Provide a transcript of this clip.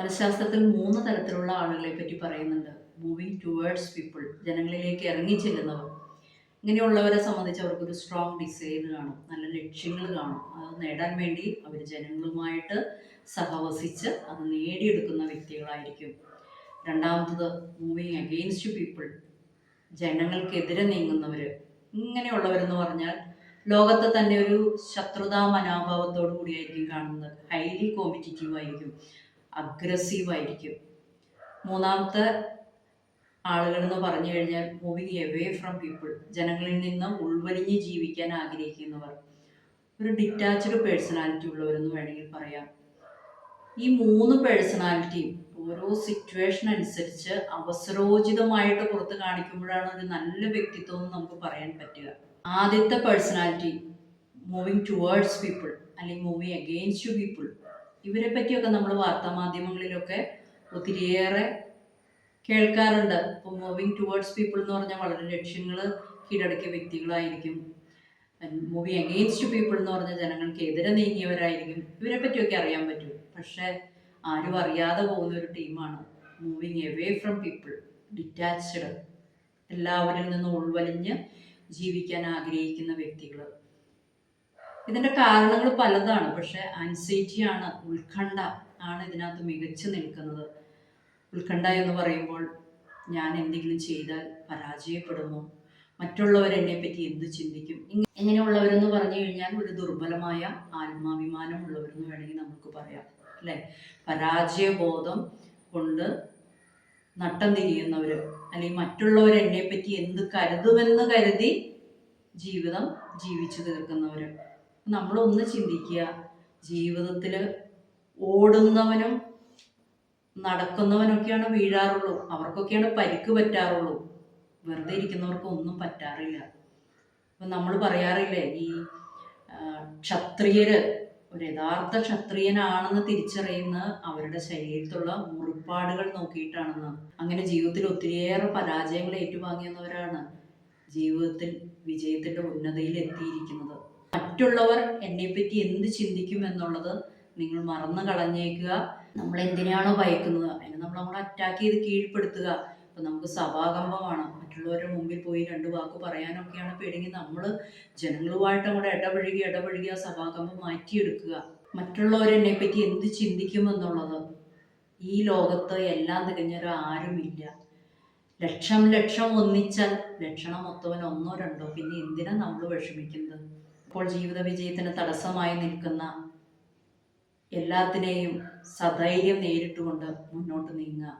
മനഃശാസ്ത്രത്തിൽ മൂന്ന് തരത്തിലുള്ള ആളുകളെ പറ്റി പറയുന്നുണ്ട്. മൂവിങ് ടുവേർഡ്സ് പീപ്പിൾ ജനങ്ങളിലേക്ക് ഇറങ്ങി ചെല്ലുന്നവർ. ഇങ്ങനെയുള്ളവരെ സംബന്ധിച്ച് അവർക്കൊരു സ്ട്രോങ് ഡിസൈൻ കാണും. നല്ല ലക്ഷ്യങ്ങൾ കാണും. അത് നേടാൻ വേണ്ടി അവർ ജനങ്ങളുമായിട്ട് സഹവസിച്ച് അത് നേടിയെടുക്കുന്ന വ്യക്തികളായിരിക്കും. രണ്ടാമത്തത് മൂവിങ് അഗെയിൻസ്റ്റ് പീപ്പിൾ ജനങ്ങൾക്കെതിരെ നീങ്ങുന്നവർ ഇങ്ങനെയുള്ളവരെന്ന് പറഞ്ഞാൽ ലോകത്തെ തന്നെ ഒരു ശത്രുതാ മനോഭാവത്തോടു കൂടിയായിരിക്കും കാണുന്നത്. ഹൈലി കോമ്പറ്റീറ്റീവ് ആയിരിക്കും. അഗ്രസീവ് ആയിരിക്കും മൂന്നാമത്തെ ആളുകൾ എന്ന് പറഞ്ഞു കഴിഞ്ഞാൽ മൂവിങ് എവേ ഫ്രം പീപ്പിൾ ജനങ്ങളിൽ നിന്ന് ഉൾവലിഞ്ഞ് ജീവിക്കാൻ ആഗ്രഹിക്കുന്നവർ. ഒരു ഡിറ്റാച്ച്ഡ് പേഴ്സണാലിറ്റി ഉള്ളവരെന്ന് വേണമെങ്കിൽ പറയാം. ഈ മൂന്ന് പേഴ്സണാലിറ്റിയും ഓരോ സിറ്റുവേഷൻ അനുസരിച്ച് അവസരോചിതമായിട്ട് പുറത്ത് കാണിക്കുമ്പോഴാണ് ഒരു നല്ല വ്യക്തിത്വം എന്ന് നമുക്ക് പറയാൻ പറ്റുക. ആദ്യത്തെ പേഴ്സണാലിറ്റി മൂവിങ് ടുവേർഡ്സ് പീപ്പിൾ അല്ലെങ്കിൽ മൂവിങ് അഗെയിൻസ്റ്റ് പീപ്പിൾ ഇവരെ പറ്റിയൊക്കെ നമ്മൾ വാർത്താ വാർത്താമാധ്യമങ്ങളിലൊക്കെ ഒത്തിരിയേറെ കേൾക്കാറുണ്ട്. ഇപ്പോൾ മൂവിങ് ടുവേർഡ്സ് പീപ്പിൾ എന്ന് പറഞ്ഞാൽ വളരെ ലക്ഷ്യങ്ങൾ കീഴടക്കിയ വ്യക്തികളായിരിക്കും. മൂവി അഗെയിൻസ്റ്റ് പീപ്പിൾ എന്ന് പറഞ്ഞ ജനങ്ങൾക്ക് എതിരെ നീങ്ങിയവരായിരിക്കും. ഇവരെ പറ്റിയൊക്കെ അറിയാൻ പറ്റും. പക്ഷേ ആരും അറിയാതെ പോകുന്ന ഒരു ടീമാണ് moving away from people detached എല്ലാവരിൽ നിന്നും ഉൾവലിഞ്ഞ് ജീവിക്കാൻ ആഗ്രഹിക്കുന്ന വ്യക്തികൾ ഇതിന്റെ കാരണങ്ങൾ പലതാണ്. പക്ഷേ ആൻസൈറ്റി ആണ് ഉത്കണ്ഠ ആണ് ഇതിനകത്ത് മികച്ചു നിൽക്കുന്നത്. ഉത്കണ്ഠ എന്ന് പറയുമ്പോൾ ഞാൻ എന്തെങ്കിലും ചെയ്താൽ പരാജയപ്പെടുമോ മറ്റുള്ളവർ എന്നെ പറ്റി എന്ത് ചിന്തിക്കും? എങ്ങനെയുള്ളവരെന്ന് പറഞ്ഞു കഴിഞ്ഞാൽ ഒരു ദുർബലമായ ആത്മാഭിമാനമുള്ളവരെന്ന് വേണമെങ്കിൽ നമുക്ക് പറയാം. അല്ലേ? പരാജയബോധം കൊണ്ട് നട്ടം തിരിയുന്നവർ അല്ലെങ്കിൽ മറ്റുള്ളവർ എന്നെ പറ്റി എന്ത് കരുതുമെന്ന് കരുതി ജീവിതം ജീവിച്ചു തീർക്കുന്നവർ നമ്മളൊന്ന് ചിന്തിക്കുക. ജീവിതത്തിൽ ഓടുന്നവനും നടക്കുന്നവനൊക്കെയാണ് വീഴാറുള്ളൂ. അവർക്കൊക്കെയാണ് പരിക്ക് പറ്റാറുള്ളൂ. വെറുതെ ഇരിക്കുന്നവർക്ക് ഒന്നും പറ്റാറില്ല. അപ്പം നമ്മൾ പറയാറില്ലേ ഈ ക്ഷത്രിയര് ഒരു യഥാർത്ഥ ക്ഷത്രിയനാണെന്ന് തിരിച്ചറിയുന്ന അവരുടെ ശരീരത്തുള്ള മുറിപ്പാടുകൾ നോക്കിയിട്ടാണെന്ന്. അങ്ങനെ ജീവിതത്തിൽ ഒത്തിരിയേറെ പരാജയങ്ങൾ ഏറ്റുവാങ്ങിയവരാണ് ജീവിതത്തിൽ വിജയത്തിന്റെ ഉന്നതിയിൽ എത്തിയിരിക്കുന്നത്. മറ്റുള്ളവർ എന്നെപ്പറ്റി എന്ത് ചിന്തിക്കും എന്നുള്ളത് നിങ്ങൾ മറന്നു കളഞ്ഞേക്കുക. നമ്മൾ എന്തിനാണോ ഭയക്കുന്നത്? അതിനെ നമ്മൾ നമ്മൾ അറ്റാക്ക് ചെയ്ത് കീഴ്പ്പെടുത്തുക. ഇപ്പം നമുക്ക് സഭാകമ്പമാണ്. മറ്റുള്ളവരുടെ മുമ്പിൽ പോയി രണ്ട് വാക്ക് പറയാനൊക്കെയാണ് പേടിയെങ്കിൽ നമ്മൾ ജനങ്ങളുമായിട്ട് അങ്ങോട്ട് ഇടപഴകി ഇടപഴകി ആ സഭാകമ്പം മാറ്റിയെടുക്കുക. മറ്റുള്ളവരെന്നെ പറ്റി എന്ത് ചിന്തിക്കുമെന്നുള്ളത് ഈ ലോകത്ത് എല്ലാം തികഞ്ഞൊരു ആരുമില്ല. ലക്ഷം ലക്ഷം ഒന്നിച്ചാൽ ലക്ഷണം മൊത്തവൻ ഒന്നോ രണ്ടോ. പിന്നെ എന്തിനാ നമ്മൾ വിഷമിക്കുന്നത്? ഇപ്പോൾ ജീവിത വിജയത്തിന് തടസ്സമായി നിൽക്കുന്ന എല്ലാത്തിനെയും സധൈര്യം നേരിട്ടുകൊണ്ട് മുന്നോട്ട് നീങ്ങുക.